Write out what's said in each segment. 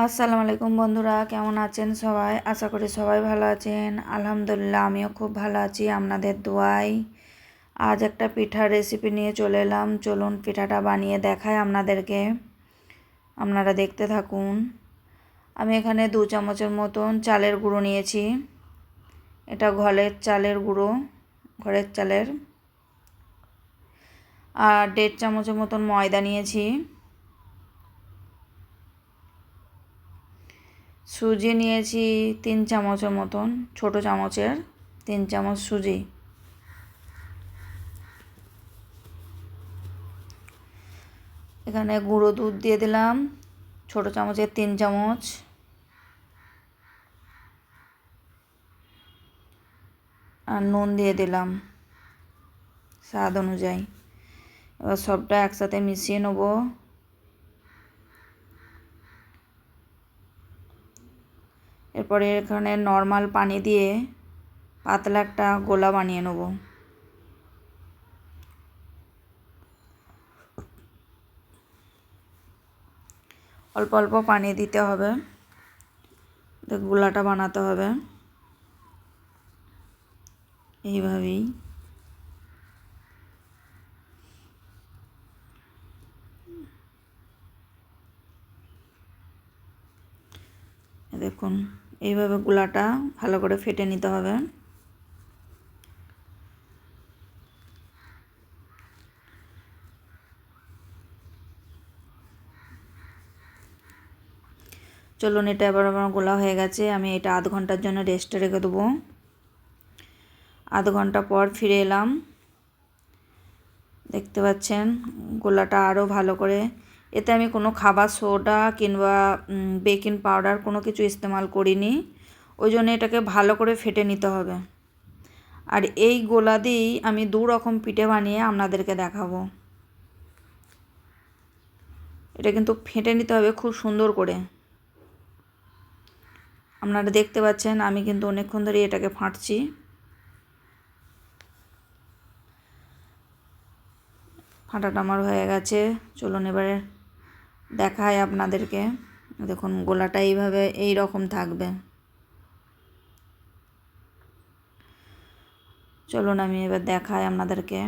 আসসালামু আলাইকুম বন্ধুরা, কেমন আছেন সবাই? আশা করি সবাই ভালো আছেন। আলহামদুলিল্লাহ, আমিও খুব ভালো আছি, আপনাদের দোয়াই আজ একটা পিঠার রেসিপি নিয়ে চলে এলাম। চলুন পিঠাটা বানিয়ে দেখাই আপনাদেরকে। আপনারা দেখতে থাকুন। আমি এখানে দু চামচের মতন চালের গুঁড়ো নিয়েছি। এটা ঘরের চালের গুঁড়ো, ঘরের চালের। আর দেড় চামচের মতন ময়দা নিয়েছি। সুজি নিয়েছি তিন চামচের মতন, ছোট চামচের তিন চামচ সুজি। এখানে গুঁড়ো দুধ দিয়ে দিলাম, ছোট চামচের তিন চামচ। আর নুন দিয়ে দিলাম, স্বাদ অনুযায়ী। এবার সবটা একসাথে মিশিয়ে নেব। এরপরে এখানে নর্মাল পানি দিয়ে পাতলা একটা গোলা বানিয়ে নেব। অল্প অল্প পানি দিতে হবে। গোলাটা বানাতে হবে। এইভাবেই। দেখুন, এইভাবে গোলাটা ভালো করে ফেটে নিতে হবে। চলুন, এটা এবার আমার গোলা হয়ে গেছে, আমি এটা আধ ঘণ্টার জন্য রেস্টে রেখে দেবো। আধ ঘণ্টা পর ফিরে এলাম। দেখতে পাচ্ছেন, গোলাটা আরও ভালো করে এতে আমি কোনো খাবার সোডা কিংবা বেকিং পাউডার কোনো কিছু ইস্তেমাল করিনি। ওই জন্য এটাকে ভালো করে ফেটে নিতে হবে। আর এই গোলা দিয়েই আমি দু রকম পিঠে বানিয়ে আপনাদেরকে দেখাবো। এটা কিন্তু ফেটে নিতে হবে খুব সুন্দর করে। আপনারা দেখতে পাচ্ছেন, আমি কিন্তু অনেকক্ষণ ধরে এটাকে ফাঁটছি। ফাটাটা আমার হয়ে গেছে। চলুন এবারে দেখায় আপনাদেরকে। দেখুন, গোলাটা এইভাবে এই রকম থাকবে। চলুন, আমি এবার দেখাই আপনাদেরকে।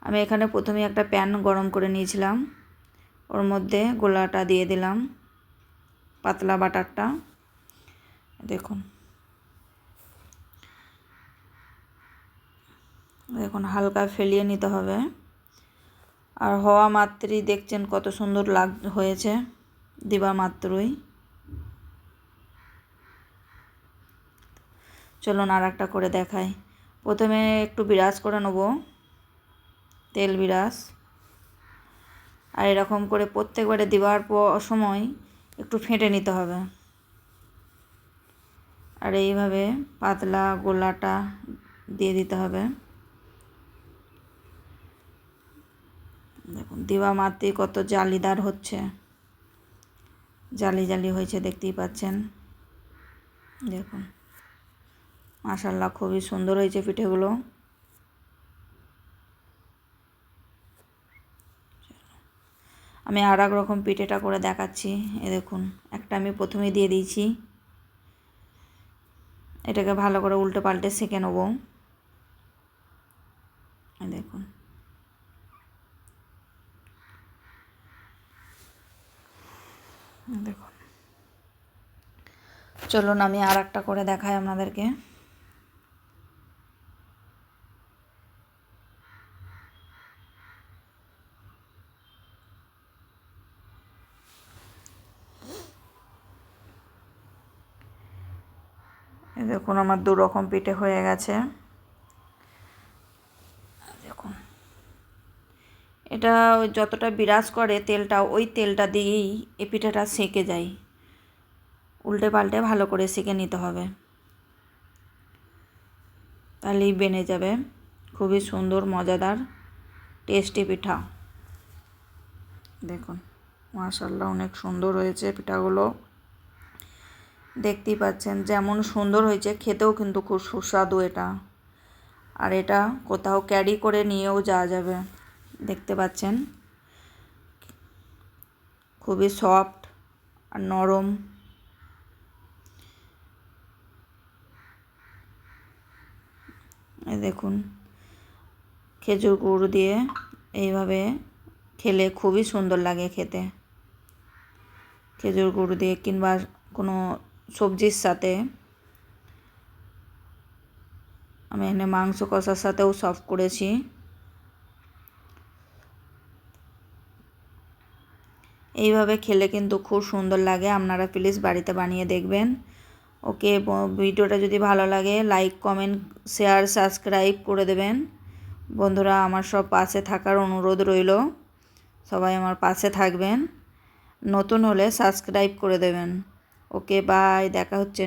আমি এখানে প্রথমে একটা প্যান গরম করে নিয়েছিলাম। ওর মধ্যে গোলাটা দিয়ে দিলাম, পাতলা বাটারটা। দেখুন। দেখুন, হালকা ফেলিয়ে নিতে হবে। আর হওয়া মাত্রই দেখছেন কত সুন্দর লাগ হয়েছে। দিবা মাত্রই। চলুন আর একটা করে দেখাই। প্রথমে একটু বিরাজ করে নেব। তেল বিরাজ। আর এরকম করে প্রত্যেকবারে দেওয়ার সময় একটু ফেটে নিতে হবে। আর এইভাবে পাতলা গোলাটা দিয়ে দিতে হবে। দেখুন দেওয়া মাত্রে কত জালিদার হচ্ছে। জালি জালি হয়েছে, দেখতেই পাচ্ছেন। দেখুন মাশাল্লাহ খুবই সুন্দর হয়েছে পিঠেগুলো। আমি আর এক রকম পিঠেটা করে দেখাচ্ছি। এ দেখুন, একটা আমি প্রথমেই দিয়ে দিয়েছি। এটাকে ভালো করে উল্টে পাল্টে সেঁকে নেব দেখুন দেখুন চলুন আমি আর একটা করে দেখাই আপনাদেরকে। দেখুন, আমার দু রকম পিঠে হয়ে গেছে দেখুন এটা যতটা বিরাজ করে তেলটা, ওই তেলটা দিয়েই এই পিঠাটা সেঁকে যায়। উল্টে পাল্টে ভালো করে সেঁকে নিতে হবে। তাহলেই বেনে যাবে। খুবই সুন্দর, মজাদার, টেস্টি পিঠা। দেখুন মাশাল্লাহ অনেক সুন্দর হয়েছে পিঠাগুলো। দেখতেই পাচ্ছেন, যেমন সুন্দর হয়েছে, খেতেও কিন্তু খুব সুস্বাদু এটা। আর এটা কোথাও ক্যারি করে নিয়েও যাওয়া যাবে। দেখতে পাচ্ছেন। খুবই সফট আর নরম। দেখুন, খেজুর গুড় দিয়ে এইভাবে খেলে খুবই সুন্দর লাগে খেতে। খেজুর গুড় দিয়ে কিংবা কোনো সবজির সাথে, আমি এখানে মাংস কষার সাথেও সার্ভ করেছি। এইভাবে খেলে কিন্তু খুব সুন্দর লাগে। আপনারা প্লিজ বাড়িতে বানিয়ে দেখবেন। ওকে ভিডিওটা যদি ভালো লাগে লাইক কমেন্ট শেয়ার সাবস্ক্রাইব করে দেবেন। বন্ধুরা, আমার সব পাশে থাকার অনুরোধ রইল। সবাই আমার পাশে থাকবেন। নতুন হলে সাবস্ক্রাইব করে দেবেন। ওকে বাই দেখা হচ্ছে